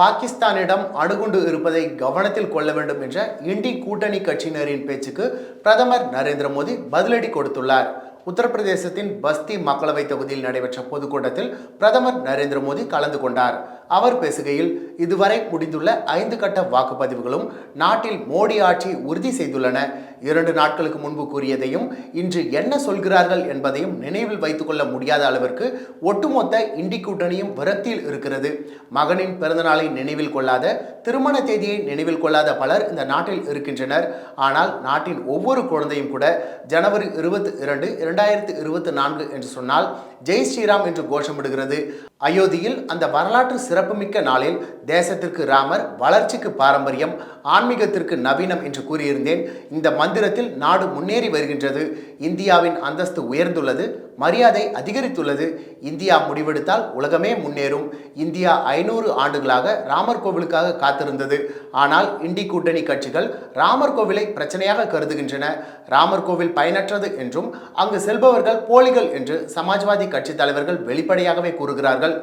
பாகிஸ்தானிடம் அணுகுண்டு இருப்பதை கவனத்தில் கொள்ள வேண்டும் என்ற இண்டி கூட்டணி கட்சியினரின் பேச்சுக்கு பிரதமர் நரேந்திர மோடி பதிலடி கொடுத்துள்ளார். உத்தரப்பிரதேசத்தின் பஸ்தி மக்களவை தொகுதியில் நடைபெற்ற பொதுக்கூட்டத்தில் பிரதமர் நரேந்திர மோடி கலந்து கொண்டார். அவர் பேசுகையில் இதுவரை முடிந்துள்ள ஐந்து கட்ட வாக்குப்பதிவுகளும் நாட்டில் மோடி ஆட்சி உறுதி செய்துள்ளன. இரண்டு நாட்களுக்கு முன்பு கூறியதையும் இன்று என்ன சொல்கிறார்கள் என்பதையும் நினைவில் வைத்துக்கொள்ள முடியாத அளவிற்கு ஒட்டுமொத்த இண்டி கூட்டணியும் விரக்தியில் இருக்கிறது. மகனின் பிறந்தநாளை நினைவில் கொள்ளாத திருமண தேதியை நினைவில் கொள்ளாத பலர் இந்த நாட்டில் இருக்கின்றனர். ஆனால் நாட்டின் ஒவ்வொரு குழந்தையும் கூட ஜனவரி இருபத்தி இரண்டு இரண்டாயிரத்து இருபத்தி நான்கு என்று சொன்னால் ஜெய் ஸ்ரீராம் என்று கோஷமிடுகிறது. அயோத்தியில் அந்த வரலாற்று சிறப்புமிக்க நாளில் தேசத்திற்கு ராமர் வளர்ச்சிக்கு பாரம்பரியம் ஆன்மீகத்திற்கு நவீனம் என்று கூறியிருந்தேன். இந்த மந்திரத்தில் நாடு முன்னேறி வருகின்றது. இந்தியாவின் அந்தஸ்து உயர்ந்துள்ளது. மரியாதை அதிகரித்துள்ளது. இந்தியா முடிவெடுத்தால் உலகமே முன்னேறும். இந்தியா ஐநூறு ஆண்டுகளாக ராமர் கோவிலுக்காக காத்திருந்தது. ஆனால் இண்டி கூட்டணி கட்சிகள் ராமர் கோவிலை பிரச்சனையாக கருதுகின்றன. ராமர் கோவில் பயனற்றது என்றும் அங்கு செல்பவர்கள் போலிகள் என்று சமாஜ்வாதி கட்சி தலைவர்கள் வெளிப்படையாகவே கூறுகிறார்கள்.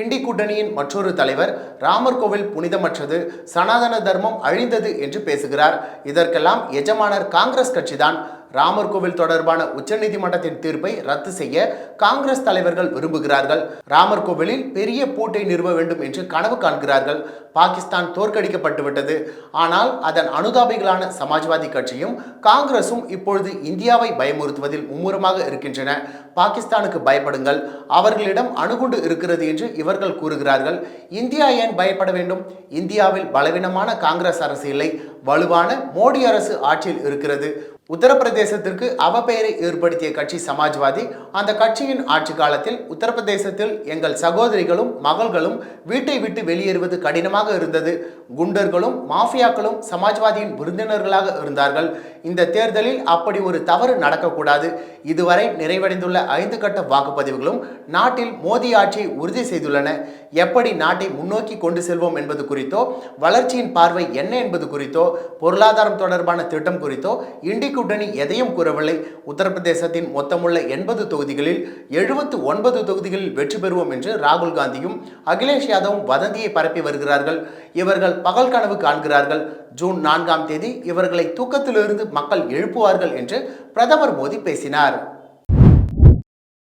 இண்டி கூட்டணியின் மற்றொரு தலைவர் ராமர் கோவில் புனிதமற்றது சனாதன தர்மம் அழிந்தது என்று பேசுகிறார். இதற்கெல்லாம் எஜமானர் காங்கிரஸ் கட்சிதான். ராமர் கோவில் தொடர்பான உச்சநீதிமன்றத்தின் தீர்ப்பை ரத்து செய்ய காங்கிரஸ் தலைவர்கள் விரும்புகிறார்கள். ராமர் கோவிலில் பெரிய பூட்டை நிறுவ வேண்டும் என்று கனவு காண்கிறார்கள். பாகிஸ்தான் தோற்கடிக்கப்பட்டுவிட்டது. ஆனால் அதன் அனுதாபிகளான சமாஜ்வாதி கட்சியும் காங்கிரசும் இப்பொழுது இந்தியாவை பயமுறுத்துவதில் மும்முரமாக இருக்கின்றன. பாகிஸ்தானுக்கு பயப்படுங்கள். அவர்களிடம் அணுகுண்டு இருக்கிறது என்று இவர்கள் கூறுகிறார்கள். இந்தியா ஏன் பயப்பட வேண்டும்? இந்தியாவில் பலவீனமான காங்கிரஸ் அரசு இல்லை. வலுவான மோடி அரசு ஆட்சியில் இருக்கிறது. உத்தரப்பிரதேசத்திற்கு அவப்பெயரை ஏற்படுத்திய கட்சி சமாஜ்வாதி அந்த கட்சியின் ஆட்சி காலத்தில் உத்தரப்பிரதேசத்தில் எங்கள் சகோதரிகளும் மகள்களும் வீட்டை விட்டு வெளியேறுவது கடினமாக இருந்தது. குண்டர்களும் மாஃபியாக்களும் சமாஜ்வாதியின் விருந்தினர்களாக இருந்தார்கள். இந்த தேர்தலில் அப்படி ஒரு தவறு நடக்கக்கூடாது. இதுவரை நிறைவடைந்துள்ள ஐந்து கட்ட வாக்குப்பதிவுகளும் நாட்டில் மோடி ஆட்சியை உறுதி செய்துள்ளன. எப்படி நாட்டை முன்னோக்கி கொண்டு செல்வோம் என்பது குறித்தோ வளர்ச்சியின் பார்வை என்ன என்பது குறித்தோ பொருளாதாரம் தொடர்பான திட்டம் குறித்தோ இண்டி கூட்டணி எதையும் கூறவில்லை. உத்தரப்பிரதேசத்தின் மொத்தமுள்ள எண்பது தொகுதிகளில் எழுபத்து ஒன்பது தொகுதிகளில் வெற்றி பெறுவோம் என்று ராகுல் காந்தியும் அகிலேஷ் யாதவும் வதந்தியை பரப்பி வருகிறார்கள். இவர்கள் பகல் கனவு காண்கிறார்கள். ஜூன் நான்காம் தேதி இவர்களை தூக்கத்திலிருந்து மக்கள் எழுப்புவார்கள் என்று பிரதமர் மோடி பேசினார்.